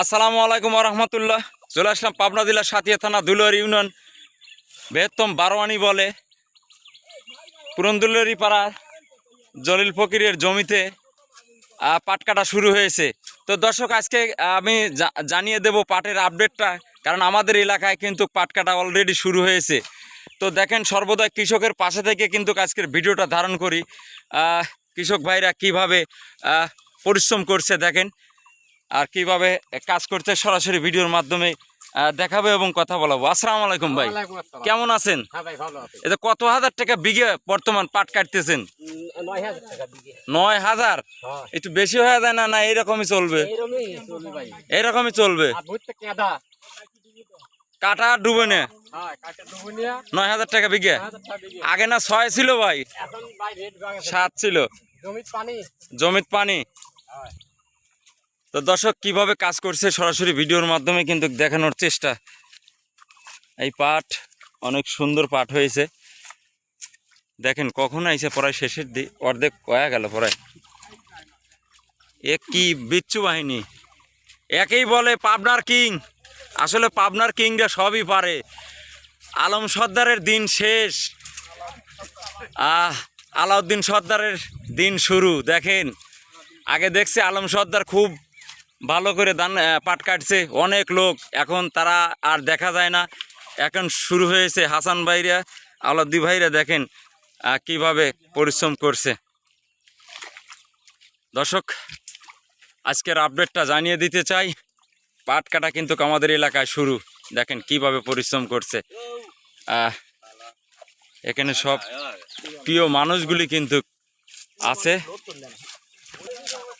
আসসালামু আলাইকুম রহমতুল্লাহ। চলে আসলাম পাবনা জেলার সাতিয়া থানা দুলর ইউনিয়ন, বৃহত্তম বারোয়ানি বলে। পুরন্দুলেরি পাড়ার জলিল ফকিরের জমিতে পাট কাটা শুরু হয়েছে। তো দর্শক, আজকে আমি জানিয়ে দেব পাটের আপডেটটা, কারণ আমাদের এলাকায় কিন্তু পাট কাটা অলরেডি শুরু হয়েছে। তো দেখেন, সর্বদা কৃষকের পাশে থেকে কিন্তু আজকের ভিডিওটা ধারণ করি। কৃষক ভাইরা কীভাবে পরিশ্রম করছে দেখেন। আর কীভাবে কাজ করতে সরাসরি ভিডিওর মাধ্যমে দেখাবো এবং কথা বলাবো। আসসালামু আলাইকুম ভাই। কেমন আছেন? হ্যাঁ এটা কত হাজার টাকা বিঘে বর্তমান পাট কাটতেছেন? নয় হাজার হ্যাঁ। একটু বেশি হয়ে যায় না না এরকমই চলবে? এইরকমই চলবে এরকমই চলবে? কেঁদা কাটা। ডুবে নে? হ্যাঁ নয় হাজার টাকা বিঘে? আগে না ছয় ছিল ভাই? সাত ছিল। পানি। জমিত পানি? হ্যাঁ। তো দর্শক, কীভাবে কাজ করছে সরাসরি ভিডিওর মাধ্যমে কিন্তু দেখানোর চেষ্টা। এই পাট, অনেক সুন্দর পাট হয়েছে। দেখেন, কখন আইছে? পড়ায় শেষের দিক অর্ধেক কয়া গেল পড়ায় এ কি বিচ্ছু বাহিনী। একেই বলে পাবনার কিং। আসলে পাবনার কিংরা সবই পারে। আলম সর্দারের দিন শেষ। আহ, আলাউদ্দিন সর্দারের দিন শুরু। দেখেন, আগে দেখছি আলম সর্দার খুব ভালো করে আহ, পাট কাটছে অনেক লোক। এখন তারা আর দেখা যায় না। এখন শুরু হয়েছে হাসান ভাইরা আলাদ্দি ভাইরা দেখেন কীভাবে পরিশ্রম করছে। দর্শক আজকের আপডেটটা জানিয়ে দিতে চাই পাট কাটা কিন্তু আমাদের এলাকায় শুরু। দেখেন কীভাবে পরিশ্রম করছে। এখানে সব প্রিয় মানুষগুলি কিন্তু আছে।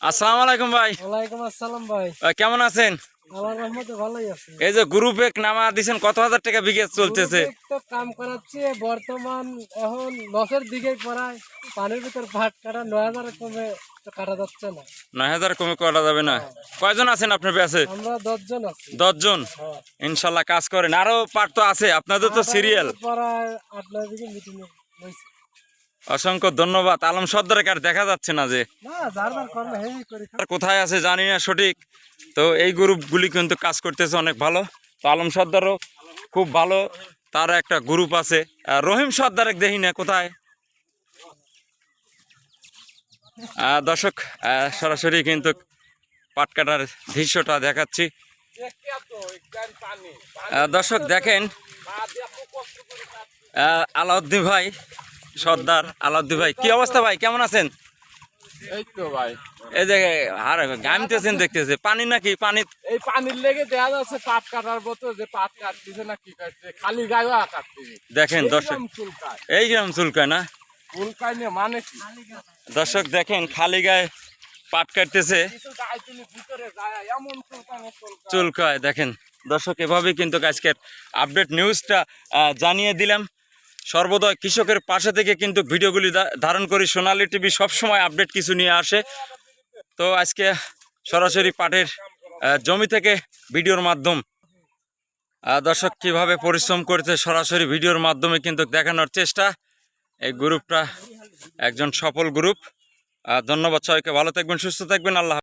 আসসালামু আলাইকুম ভাই। ওয়ালাইকুম আসসালাম ভাই। কেমন আছেন? আল্লাহর রহমতে ভালোই আছে। এই যে গ্রুপে নামা দিছেন কত হাজার টাকা বিঘে চলতেছে? তো কাম করাচ্ছে বর্তমান এখন লসের দিকে পড়ায় পানির ভিতর ভাট কাটা নয় হাজার কমে তো কাটা যাচ্ছে না। নয় হাজার কমে করা যাবে না। কয়জন আছেন আপনার কাছে আমরা দশজন আছি। দশজন? হ্যাঁ। ইনশাল্লাহ কাজ করেন। আরও পার্ট তো আছে আপনাদের তো সিরিয়াল আট নয় দিকে মিটিং হয়েছে অসংখ্য ধন্যবাদ। আলম সর্দারে কার দেখা যাচ্ছে না যে। আর কোথায় আছে জানি না সঠিক। তো এই গ্রুপগুলি কিন্তু কাজ করতেছে অনেক ভালো। তো আলম সর্দারও খুব ভালো। তার একটা গ্রুপ আছে। রহিম সর্দার দেখি না কোথায়। দর্শক সরাসরি কিন্তু পাট কাটার দৃশ্যটা দেখাচ্ছি। দর্শক দেখেন আহ, আলাউদ্দিন ভাই সর্দার আলাউদ্দিন ভাই কি অবস্থা ভাই? কেমন আছেন? এই তো ভাই। এই যে আর গামতেছেন দেখতেছে। পানি নাকি? পানি এই পানির লেগে দেখা যাচ্ছে পাট কাটার মতো যে পাট কাটতেছে না কি কাটছে? খালি গায়ে কাটতেছে। দেখেন দর্শক এই গ্রাম চুলকায় না? চুলকায় নিয়ে মানে কি? দর্শক দেখেন খালি গায়ে পাট কাটতেছে। চুলকায় চুলকায়। দেখেন। দর্শক এভাবেই কিন্তু আজকের আপডেট নিউজটা জানিয়ে দিলাম। সর্বদা কৃষকের পাশে থেকে কিন্তু ভিডিওগুলি ধারণ করি। সোনালি টিভি সবসময় আপডেট কিছু নিয়ে আসে। তো আজকে সরাসরি পাটের জমি থেকে ভিডিওর মাধ্যম দর্শক কীভাবে পরিশ্রম করতে সরাসরি ভিডিওর মাধ্যমে কিন্তু দেখানোর চেষ্টা। এই গ্রুপটা একজন সফল গ্রুপ। ধন্যবাদ সবাইকে। ভালো থাকবেন, সুস্থ থাকবেন। আল্লাহ।